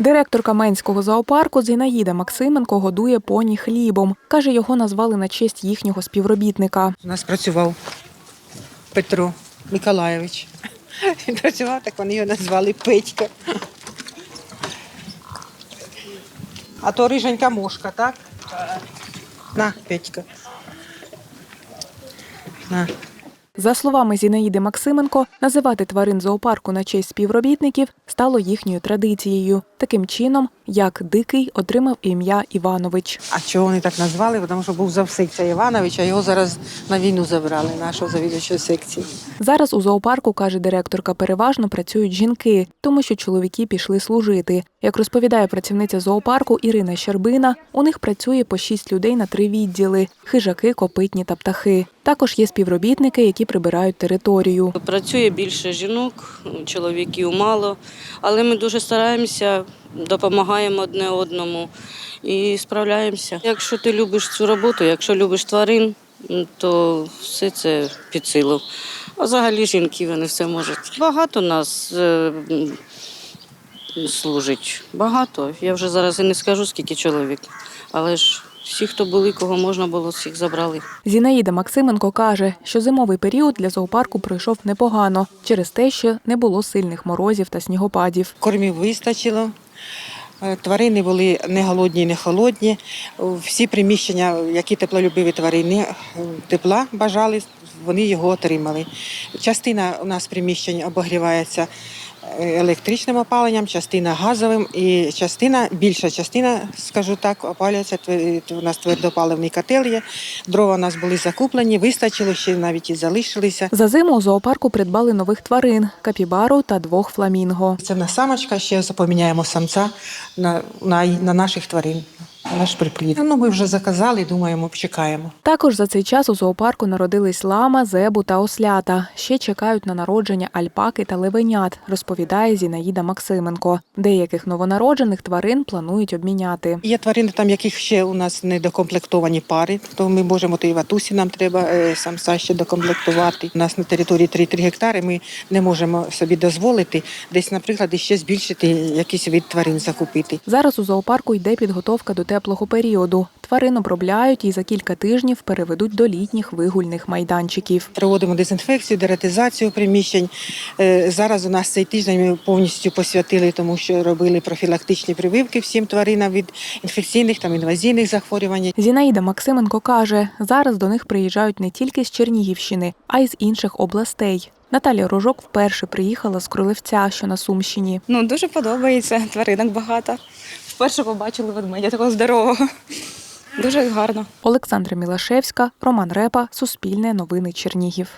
Директорка Менського зоопарку Зінаїда Максименко годує поні хлібом. Каже, його назвали на честь їхнього співробітника. У нас працював Петро Миколайович. Він працював, так вони його назвали Петька. А то риженька мошка, так? На, Петька. На. За словами Зінаїди Максименко, називати тварин зоопарку на честь співробітників стало їхньою традицією. Таким чином, як дикий отримав ім'я Іванович. А чого вони так назвали? Тому що був завсекця Іванович, а його зараз на війну забрали, нашого завідувача секції. Зараз у зоопарку, каже директорка, переважно працюють жінки, тому що чоловіки пішли служити. Як розповідає працівниця зоопарку Ірина Щербина, у них працює по шість людей на три відділи: хижаки, копитні та птахи. Також є співробітники, які прибирають територію. Працює більше жінок, чоловіків мало, але ми дуже стараємося, допомагаємо одне одному і справляємося. Якщо ти любиш цю роботу, якщо любиш тварин, то все це під силу. А взагалі жінки вони все можуть. Багато нас е, служить. Багато. Я вже зараз і не скажу, скільки чоловік. Але ж всі, хто були, кого можна було, всіх забрали. Зінаїда Максименко каже, що зимовий період для зоопарку пройшов непогано через те, що не було сильних морозів та снігопадів. Кормів вистачило. Е, Тварини були не голодні, не холодні. Всі приміщення, які теплолюбиві тварини е, тепла бажали, вони його отримали. Частина у нас приміщень обогрівається е, електричним опаленням, частина газовим і частина, більша частина, скажу так, опалюється. У нас твердопаливний котел є. Дрова у нас були закуплені, вистачило, ще навіть і залишилися. За зиму у зоопарку придбали нових тварин капібару та двох фламінго. Це на самочка, ще запоміняємо самця на, на, на наших тварин, наш приплід. Ну, ми вже заказали, думаємо, чекаємо. Також за цей час у зоопарку народились лама, зебу та ослята. Ще чекають на народження альпаки та левенят, розповідає Зінаїда Максименко. Деяких новонароджених тварин планують обміняти. Є тварини, там яких ще у нас не докомплектовані пари, то ми можемо, то і ватусі нам треба е, самця ще докомплектувати. У нас на території 3-3 гектари ми не можемо собі дозволити десь, наприклад, ще збільшити якийсь вид тварин закупити. Зараз у зоопарку йде підготовка до теплого періоду. Тварин обробляють і за кілька тижнів переведуть до літніх вигульних майданчиків. Проводимо дезінфекцію, дератизацію приміщень. Е, Зараз у нас цей тиждень ми повністю посвятили, тому що робили профілактичні прививки всім тваринам від інфекційних та інвазійних захворювань. Зінаїда Максименко каже, зараз до них приїжджають не тільки з Чернігівщини, а й з інших областей. Наталія Рожок вперше приїхала з Кролевця, що на Сумщині. Ну, дуже подобається, тваринок багато. Вперше побачили ведмедя такого здорового. Дуже гарно. Олександра Мілашевська, Роман Репа, Суспільне новини Чернігів.